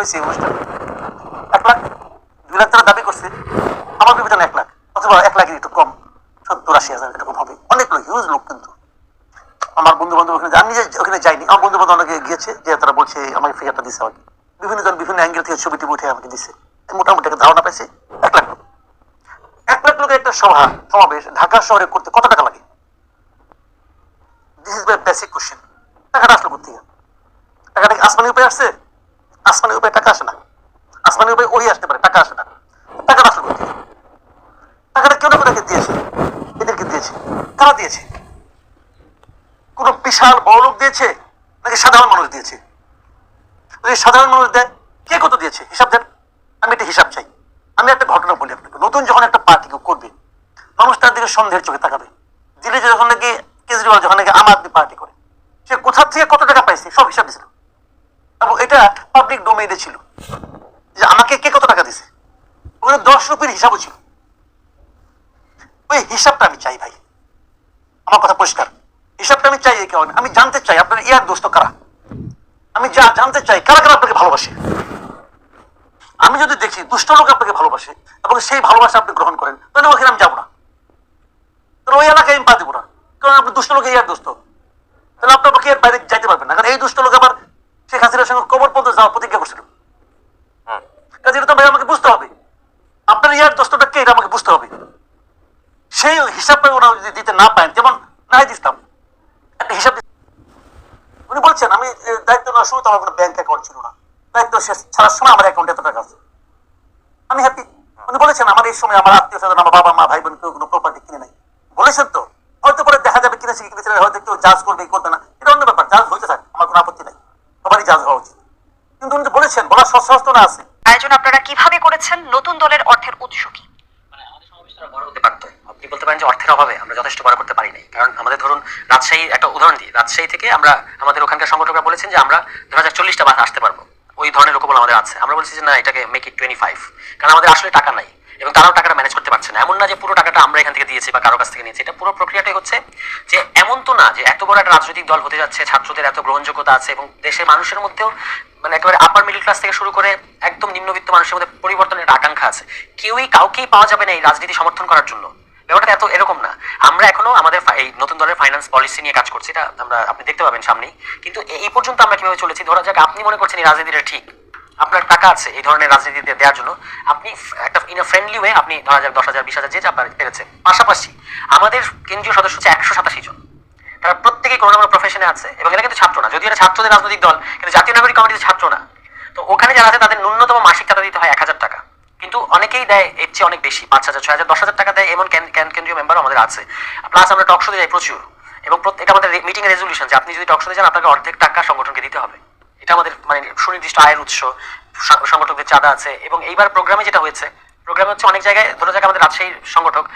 হয়েছে এই অনুষ্ঠানে। এক লাখ দুই লাখ টাকা দাবি করছে। আমার বিবেচনা এক লাখ, অথবা এক লাখের একটু কম। সত্তর আশি হাজার এরকম হবে। অনেক লোক হিউজ লোক কিন্তু। আমার বন্ধু বান্ধব ওখানে আমি নিজে ওখানে যাইনি আমার বন্ধু বান্ধব অনেকে গিয়েছে, যে তারা বলছে, আমাকে ফিগারটা দিচ্ছে আমাকে। বিভিন্ন জন বিভিন্ন অ্যাঙ্গেল থেকে ছবি টবি উঠে আমাকে দিচ্ছে মোটামুটি একটা ধারণা পাইছে। এক লাখ এক লাখ লোকের একটা সভা, সমাবেশ ঢাকা শহরে করতে কত টাকা লাগে? This is my basic question টাকাটা আসলো কোথেকে টাকাটা আসমানি উপায় আসছে? আসমানি উপায় টাকা আসে না। আসমানি উপায় ওই আসতে পারে, টাকা আসে না। টাকাটা আসলো টাকাটা কেউ না কোথাকে দিয়েছে? এদেরকে দিয়েছে। কারা দিয়েছে? কোন বিশাল বড় লোক দিয়েছে, নাকি সাধারণ মানুষ দিয়েছে? যদি সাধারণ মানুষ দেয়, কে কত দিয়েছে? হিসাব দেন। আমি একটা হিসাব চাই। আমি একটা ঘটনা বলি আপনাকে। নতুন যখন একটা পার্টি করবে, মানুষ তার দিকে সন্দেহের চোখে তাকাবে। দিল্লি যখন নাকি কেজরিওয়াল, যখন নাকি আম আদমি পার্টি করে সে কোথা থেকে কত টাকা পাইছে সব হিসাব দিয়েছিল এবং এটা ডোমেইনে ছিল। যে আমাকে কে কত টাকা দিছে? ওখানে দশ রুপির হিসাবও ছিল। ওই হিসাবটা আমি চাই ভাই। আমার কথা পরিষ্কার। হিসাবটা আমি চাই কারণে। আমি জানতে চাই আপনার ইয়ার দোস্ত কারা? আমি যা জানতে চাই, কারা কারা আপনাকে ভালোবাসে? আমি যদি দেখি দুষ্ট লোক আপনাকে ভালোবাসে এবং সেই ভালোবাসা আপনি গ্রহণ করেন। তাহলে ওখানে আমি যাব না। তাহলে ওই এলাকায় আমি পা দিব না। কারণ আপনি দুষ্ট লোক ইয়ার দোস্ত। তাহলে আপনার পক্ষে এর বাইরে যাইতে পারবেন না। কারণ এই দুষ্ট লোক শেখ সঙ্গে কবর পর্যন্ত যাওয়ার প্রতিজ্ঞা করছিল। কাজে এটা তো ভাই আমাকে বুঝতে হবে। আপনার ইয়ার দোস্তটা কে এটা আমাকে বুঝতে হবে? সেই হিসাবটা ওরা যদি দিতে না পারেন, যেমন নাই দিতাম একটা হিসাব উনি বলছেন, আমি দায়িত্ব নেওয়ার শুরুতে আমার কোনো ব্যাংক অ্যাকাউন্ট ছিল না। দায়িত্ব শেষ ছাড়ার সময় আমার অ্যাকাউন্টে এত টাকা আছে। আমি হ্যাপি উনি বলেছেন, আমার এই সময় আমার আত্মীয় স্বজন, আমার বাবা, মা, ভাই, বোন কেউ কোনো প্রপার্টি কিনে নাই। বলেছেন তো। হয়তো পরে দেখা যাবে কিনেছে কিনেছে, হয়তো কেউ জাজ করবে কি করবে না এটা অন্য ব্যাপার জাজ হইতে থাকে আমার কোনো আপত্তি নাই সবারই জাজ হওয়া উচিত কিন্তু উনি তো বলেছেন বলার না আছে। আয়োজন আপনারা কীভাবে করেছেন? নতুন দলের অর্থের উৎস কি? মানে আমাদের সমাবেশটা বড় হতে পারতো। আপনি বলতে পারেন যে অর্থের অভাবে আমরা যথেষ্ট বড় করতে পারি নাই কারণ আমাদের ধরুন রাজশাহী একটা উদাহরণ দিই। রাজশাহী থেকে আমরা আমাদের ওখানকার সংগঠকরা বলেছেন যে আমরা দু হাজার চল্লিশটা বাস আসতে পারব। ওই ধরনের লোকবল আমাদের আছে। আমরা বলছি যে না এটাকে মেক ইট টোয়েন্টি ফাইভ কারণ আমাদের আসলে টাকা নাই। এবং তারাও টাকাটা ম্যানেজ করতে পারছে না। এমন না যে পুরো টাকাটা আমরা এখান থেকে দিয়েছি বা কারও কাছ থেকে নিয়েছি। এটা পুরো প্রক্রিয়াটাই হচ্ছে যে এমন তো না যে এত বড় একটা রাজনৈতিক দল হতে যাচ্ছে ছাত্রদের এত গ্রহণযোগ্যতা আছে এবং দেশের মানুষের মধ্যেও মানে একেবারে আপার মিডল ক্লাস থেকে শুরু করে একদম নিম্নবিত্ত মানুষের মধ্যে পরিবর্তনের একটা আকাঙ্ক্ষা আছে। কেউই কাউকেই পাওয়া যাবে না এই রাজনীতি সমর্থন করার জন্য। ব্যাপারটা এত এরকম না। আমরা এখনও আমাদের এই নতুন দলের ফাইন্যান্স পলিসি নিয়ে কাজ করছি। এটা আমরা আপনি দেখতে পাবেন সামনেই। কিন্তু এই পর্যন্ত আমরা কীভাবে চলেছি? ধরা যাক, আপনি মনে করছেন এই রাজনীতিটা ঠিক। আপনার টাকা আছে এই ধরনের রাজনীতি দেওয়ার জন্য। আপনি একটা ইন ফ্রেন্ডলি ওয়ে আপনি ধরা যাক দশ হাজার, বিশ হাজার, যে যা পারে- পেরেছেন। পাশাপাশি আমাদের কেন্দ্রীয় সদস্য হচ্ছে একশো সাতাশি জন। প্রত্যেকেই কোনো না কোনো প্রফেশনে আছে এবং এরা কিন্তু ছাত্র না। যদিও এটা ছাত্রদের রাজনৈতিক দল, কিন্তু জাতীয় নাগরিক কমিটির ছাত্র না। তো ওখানে যারা আছে, তাদের ন্যূনতম মাসিক টাকা দিতে হয় এক হাজার টাকা। কিন্তু অনেকেই দেয়, এর চেয়ে অনেক বেশি, পাঁচ হাজার, ছয় হাজার, দশ হাজার টাকা দেয় এমন কেন- কেন- কেন্দ্রীয় মেম্বারও আমাদের আছে। প্লাস আমরা টক শোতে যাই প্রচুর। এবং এটা আমাদের মিটিং রেজলিউশন যে আপনি যদি টক শোতে যান, আপনাকে অর্ধেক টাকা সংগঠনকে দিতে হবে। এটা আমাদের মানে সুনির্দিষ্ট আয়ের উৎস সংগঠকদের চাঁদা আছে। এবং এইবার প্রোগ্রামে যেটা হয়েছে প্রোগ্রামে হচ্ছে অনেক জায়গায়, ধরো জায়গায় আমাদের রাজশাহী সংগঠক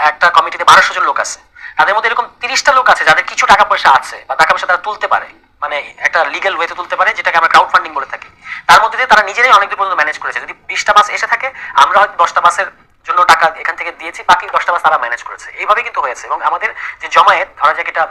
একটা কমিটিতে বারোশো জন লোক আছে। তাদের মধ্যে এরকম তিরিশটা লোক আছে যাদের কিছু টাকা পয়সা আছে বা টাকা পয়সা তারা তুলতে পারে। মানে একটা লিগেল ওয়েতে তুলতে পারে, যেটাকে আমরা ক্রাউড ফান্ডিং বলে থাকি। তার মধ্যে দিয়ে তারা নিজেরাই অনেক দূর পর্যন্ত ম্যানেজ করেছে। যদি বিশটা বাস এসে থাকে, আমরা হয়তো দশটা বাসের জন্য টাকা এখান থেকে দিয়েছি, বাকি দশটা বাস তারা ম্যানেজ করেছে। এইভাবে কিন্তু হয়েছে এবং আমাদের যে জমায়েত, ধরা যাক এটা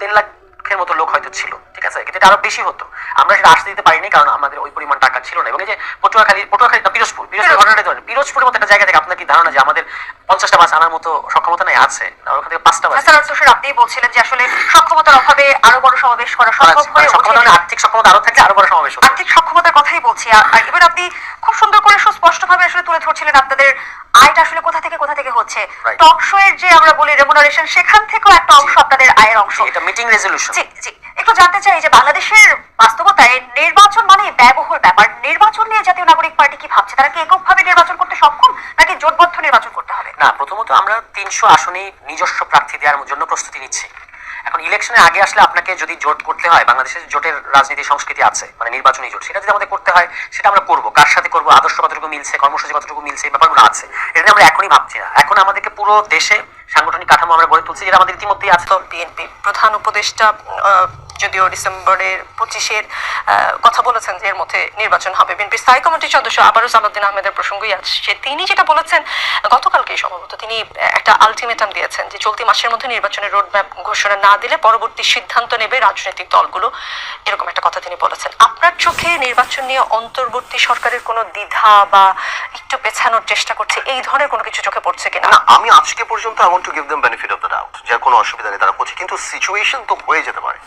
তিন লাখের মতো লোক হয়তো ছিল। ঠিক আছে? কিন্তু এটা আরও বেশি হতো। আমরা সেটা আসতে দিতে পারিনি কারণ আমাদের ওই পরিমাণ টাকা ছিল না। এবং এই যে পটুয়াখালী পটুয়াখালী না, পিরোজপুর। পিরোজপুর ঘটনাটা ধরেন পিরোজপুরের মতো একটা জায়গা থেকে আপনার কি ধারণা যে আমাদের পঞ্চাশটা বাস আনার মতো সক্ষমতা নাই? আছে। ওখান থেকে পাঁচটা বাস। হাসান তুষার আপনি বলছিলেন যে আসলে সক্ষমতার অভাবে আরও বড় সমাবেশ করা সম্ভব মানে হয়ে মানে আর্থিক সক্ষমতা আরও থাকলে আরও বড় সমাবেশ আর্থিক সক্ষমতার কথাই বলছি। আর এবার আপনি খুব সুন্দর করে সুস্পষ্ট ভাবে আসলে তুলে ধরছিলেন আপনাদের আয়টা আসলে কোথা থেকে কোথা থেকে হচ্ছে. টক শো এর যে আমরা বলি রেমুনারেশন সেখান থেকেও একটা অংশ আপনাদের আয়ের অংশ। এটা মিটিং রেজলিউশন একটু জানতে চাই যে বাংলাদেশের বাস্তবতায় নির্বাচন মানে ব্যবহার ব্যাপার। নির্বাচন নিয়ে জাতীয় নাগরিক পার্টি কি ভাবছে? তারা কি এককভাবে নির্বাচন করতে সক্ষম নাকি জোটবদ্ধ নির্বাচন করতে হবে? না প্রথমত আমরা তিনশো আসনে নিজস্ব প্রার্থী দেওয়ার জন্য প্রস্তুতি নিচ্ছি। এখন ইলেকশনের আগে আসলে আপনাকে যদি জোট করতে হয় বাংলাদেশের জোটের রাজনীতি সংস্কৃতি আছে মানে নির্বাচনী জোট সেটা যদি আমাদের করতে হয় সেটা আমরা করব। কার সাথে করব? আদর্শ কতটুকু মিলছে? কর্মসূচি কতটুকু মিলছে? এই ব্যাপারগুলো আছে। এটা আমরা এখনই ভাবছি না। এখন আমাদেরকে পুরো দেশে সাংগঠনিক কাঠামো আমরা গড়ে তুলছি যেটা আমাদের ইতিমধ্যেই আছে। তো বিএনপি প্রধান উপদেষ্টা আহ, যদিও ডিসেম্বরের পঁচিশের কথা বলেছেন যে এর মধ্যে নির্বাচন হবে। বিএনপির স্থায়ী কমিটির সদস্য আবারও সালাউদ্দিন আহমেদের প্রসঙ্গই আসছে। তিনি যেটা বলেছেন গতকালকেই সম্ভবত তিনি একটা আলটিমেটাম দিয়েছেন যে চলতি মাসের মধ্যে নির্বাচনের রোডম্যাপ ঘোষণা না দিলে পরবর্তী সিদ্ধান্ত নেবে রাজনৈতিক দলগুলো। এরকম একটা কথা তিনি বলেছেন। আপনার চোখে নির্বাচন নিয়ে অন্তর্বর্তী সরকারের কোনো দ্বিধা বা একটু পেছানোর চেষ্টা করছে, এই ধরনের কোনো কিছু চোখে পড়ছে কিনা? আমি আজকে পর্যন্ত I want to give them benefit of the doubt যে কোনো অসুবিধা নেই, তারা করছে। কিন্তু সিচুয়েশন তো হয়ে যেতে পারে।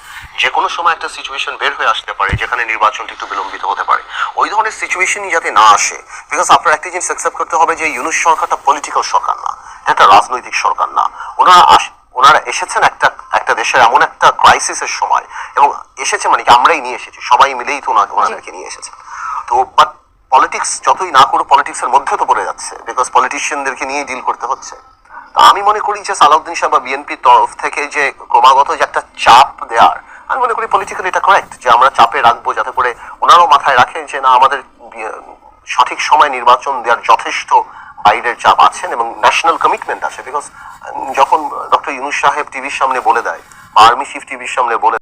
যে কোনো সময় একটা সিচুয়েশন বের হয়ে আসতে পারে যেখানে নির্বাচনটি একটু বিলম্বিত হতে পারে। ওই ধরনের সিচুয়েশনই যাতে না আসে বিকজ আপনার একটা জিনিস অ্যাকসেপ্ট করতে হবে যে ইউনুস সরকারটা পলিটিক্যাল সরকার না এটা একটা রাজনৈতিক সরকার না। ওনারা আস- ওনারা এসেছেন একটা একটা দেশের এমন একটা ক্রাইসিসের সময় এবং এসেছে মানে কি আমরাই নিয়ে এসেছি সবাই মিলেই তো ওনাকে ওনাদেরকে নিয়ে এসেছে তো বাট পলিটিক্স যতই না করুক পলিটিক্সের মধ্যে তো পড়ে যাচ্ছে বিকজ পলিটিশিয়ানদেরকে নিয়েই ডিল করতে হচ্ছে। তো আমি মনে করি যে সালাউদ্দিন সাহেব বা বিএনপির তরফ থেকে যে ক্রমাগত যে একটা চাপ দেওয়ার আমি মনে করি পলিটিক্যালি এটা কারেক্ট যে আমরা চাপে রাখব যাতে করে ওনারাও মাথায় রাখেন যে না, আমাদের সঠিক সময় নির্বাচন দেওয়ার যথেষ্ট বাইরের চাপ আছেন এবং ন্যাশনাল কমিটমেন্ট আছে। বিকজ যখন ডক্টর ইউনুস সাহেব টিভির সামনে বলে দেয় আর্মি চিফ টিভির সামনে বলে